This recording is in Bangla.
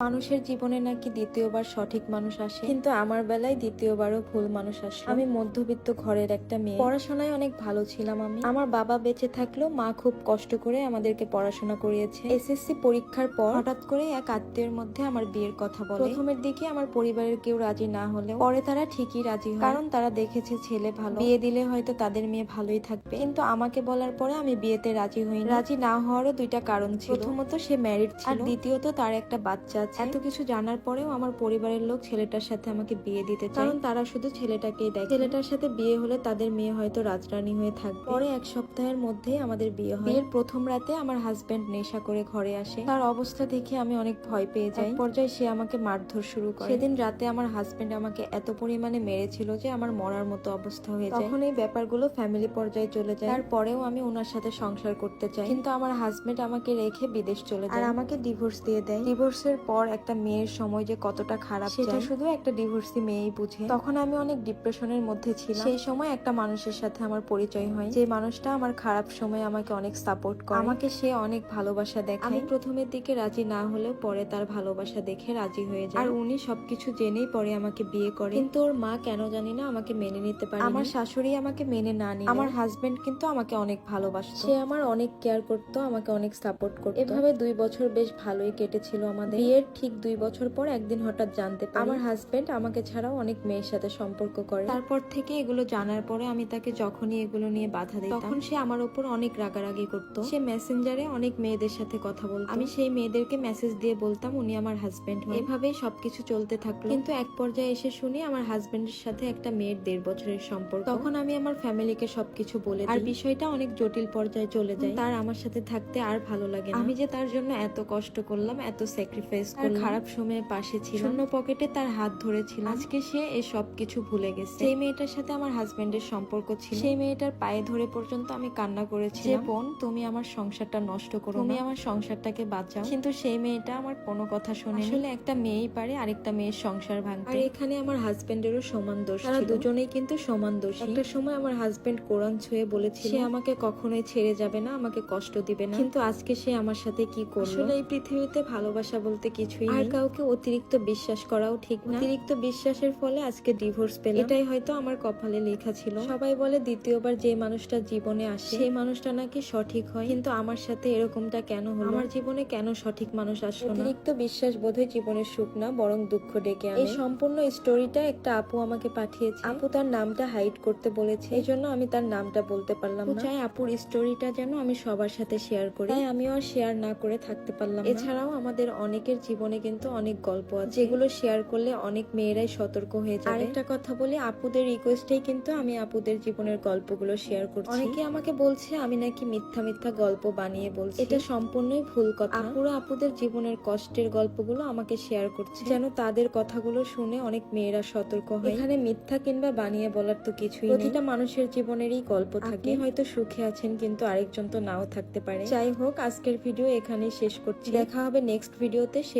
মানুষের জীবনে নাকি দ্বিতীয়বার সঠিক মানুষ আসে? কিন্তু আমার বেলায় দ্বিতীয়বারও ভুল মানুষ আসে আমি মধ্যবিত্ত ঘরের একটা মেয়ে। পড়াশোনায় অনেক ভালো ছিলাম আমি। আমার বাবা বেঁচে থাকলেও মা খুব কষ্ট করে আমাদেরকে পড়াশোনা করিয়েছে। এসএসসি পরীক্ষার পর হঠাৎ করে এক আত্মীয়ের মধ্যে আমার বিয়ের কথা বলে। প্রথমের দিকে আমার পরিবারের কেউ রাজি না হলেও পরে তারা ঠিকই রাজি হয়। কারণ তারা দেখেছে ছেলে ভালো। বিয়ে দিলে হয়তো তাদের মেয়ে ভালোই থাকবে। কিন্তু আমাকে বলার পরে আমি বিয়েতে রাজি হইনি। রাজি না হওয়ারও দুইটা কারণ ছিল। প্রথমত সে ম্যারিড ছিল। আর দ্বিতীয়ত তার একটা বাচ্চা আছে এত কিছু জানার পরেও আমার পরিবারের লোক ছেলেটার সাথে আমাকে বিয়ে দিতে চায়। কারণ তারা শুধু ছেলেটাকেই দেখে। ছেলেটার সাথে বিয়ে হলে তাদের মেয়ে হয়তো রাজরানী হয়ে থাকবে। পরে এক সপ্তাহের মধ্যেই আমাদের বিয়ে হয়। বিয়ের প্রথম রাতে আমার হাজবেন্ড নেশা করে ঘরে আসে। তার অবস্থা দেখে আমি অনেক ভয় পেয়ে যাই। পর্যায়ে সে আমাকে মারধর শুরু করে। সেদিন রাতে আমার হাজবেন্ড আমাকে এত পরিমাণে মেরেছিল যে আমার মরার মতো অবস্থা হয়ে যায়। তখন এই ব্যাপারগুলো ফ্যামিলি পর্যায়ে চলে যায়। তারপরেও আমি ওনার সাথে সংসার করতে চাই। কিন্তু আমার হাজবেন্ড আমাকে রেখে বিদেশ চলে যায়। আর আমাকে ডিভোর্স দিয়ে দেয়। ডিভোর্সের পর একটা মেয়ের সময় যে কতটা খারাপ সেটা শুধু একটা ডিভোর্সি মেয়েই বুঝে। তখন আমি অনেক ডিপ্রেশনের মধ্যে ছিলাম। সেই সময় একটা মানুষের সাথে আমার পরিচয় হয়। যে মানুষটা আমার খারাপ সময় আমাকে অনেক সাপোর্ট করে। আমাকে সে অনেক ভালোবাসা দেখে আমি প্রথমের দিকে রাজি না হলেও পরে তার ভালোবাসা দেখে রাজি হয়ে যায়। আর উনি সবকিছু জেনেই পরে আমাকে বিয়ে করে। কিন্তু ওর মা কেন জানি না আমাকে মেনে নিতে পারে আমার শাশুড়ি আমাকে মেনে না নিয়ে। আমার হাজবেন্ড কিন্তু আমাকে অনেক ভালোবাসতো। সে আমার অনেক কেয়ার করতো আমাকে অনেক সাপোর্ট করতো। এভাবে দুই বছর বেশ ভালোই কেটেছিল আমাদের। বিয়ের ঠিক দুই বছর পর একদিন হঠাৎ জানতে পারি আমার হাজবেন্ড আমাকে ছাড়াও অনেক মেয়ের সাথে সম্পর্ক করে। তারপর থেকে এগুলো জানার পরে আমি তাকে যখনই এগুলো নিয়ে বাধা দিই তখন সে আমার উপর অনেক রাগারাগি করতো। সে মেসেঞ্জারে অনেক মেয়েদের সাথে কথা বলতো। আমি সেই মেয়েদেরকে মেসেজ দিয়ে বলতাম উনি আমার হাজবেন্ড এভাবেই সবকিছু চলতে থাকল। কিন্তু এক পর্যায়ে এসে শুনি আমার হাজবেন্ডের সাথে একটা মেয়ের দেড় বছরের সম্পর্ক। তখন আমি আমার ফ্যামিলিকে সবকিছু বলে আর বিষয়টা অনেক জটিল পর্যায়ে চলে যায়। তার আমার সাথে থাকতে আর ভালো লাগে না। আমি যে তার জন্য এত কষ্ট করলাম এত স্যাক্রিফাইস করলাম। খারাপ সময়ে পাশে ছিল। শূন্য পকেটে তার হাত ধরেছিল। আজকে সে এই সব কিছু ভুলে গেছে। সেই মেয়েটার সাথে আমার হাজবেন্ডের সম্পর্ক ছিল। সেই মেয়েটার পায়ে ধরে পর্যন্ত আমি কান্না করেছি যে বোন তুমি আমার সংসারটা নষ্ট করো তুমি আমার সংসারটাকে বাঁচাও। কিন্তু সেই মেয়েটা আমার কোনো কথা শোনে আসলে একটা মেয়েই পারে আরেকটা মেয়ের সংসার ভাঙতে। আর এখানে আমার হাজবেন্ডেরও সমান দোষ তারা দুজনেই কিন্তু সমান দোষ। একটা সময় আমার হাজবেন্ড কোরআন ছুঁয়ে বলেছিল সে আমাকে কখনোই ছেড়ে যাবে না আমাকে কষ্ট দিবে না। কিন্তু আজকে সে আমার সাথে কি করল? আসলে এই পৃথিবীতে ভালোবাসা বলতে কিছুই আর কাউকে অতিরিক্ত বিশ্বাস করাও ঠিক না। অতিরিক্ত বিশ্বাসের ফলে আজকে ডিভোর্স পেলাম। এটাই হয়তো আমার কপালে লেখা ছিল। সবাই বলে দ্বিতীয়বার যে মানুষটা জীবনে আসে সেই মানুষটা নাকি সঠিক হয়। কিন্তু আমার সাথে এরকমটা কেন হলো? আমার জীবনে কেন সঠিক মানুষ আসলো না? অতিরিক্ত বিশ্বাস বোধহয় জীবনের সুখ না বরং দুঃখ ডেকে আনে। এই সম্পূর্ণ স্টোরিটা একটা আপু আমাকে পাঠিয়েছে। আপু তার নামটা হাইড করতে বলেছে। এই জন্য আমি তার নামটা বলতে পারলাম না। চাই আপুর স্টোরিটা যেন আমি সবার সাথে শেয়ার করি। তাই আমিও আর শেয়ার না করে থাকতে পারলাম না। এছাড়াও আমাদের অনেকের জীবনে কিন্তু অনেক গল্প আছে। যেগুলো শেয়ার করলে অনেক মেয়েরাই সতর্ক হয়ে যায় আরেকটা কথা বলি আপুদের রিকোয়েস্টেই কিন্তু আমি আপুদের জীবনের গল্পগুলো শেয়ার করছি। অনেকে আমাকে বলছে আমি নাকি মিথ্যা মিথ্যা গল্প বানিয়ে বলছি। এটা সম্পূর্ণই ভুল কথা। আপুরা আপুদের জীবনের কষ্টের গল্পগুলো আমাকে শেয়ার করছে। যেন তাদের কথাগুলো শুনে অনেক মেয়েরা সতর্ক হয়। এখানে মিথ্যা কিংবা বানিয়ে বলার তো কিছুই নেই। প্রতিটা মানুষের জীবনেরই গল্প থাকে। হয়তো সুখে আছেন কিন্তু আরেকজন তো নাও থাকতে পারে। যাই হোক আজকের ভিডিও এখানেই শেষ করছি। দেখা হবে নেক্সট ভিডিওতে সে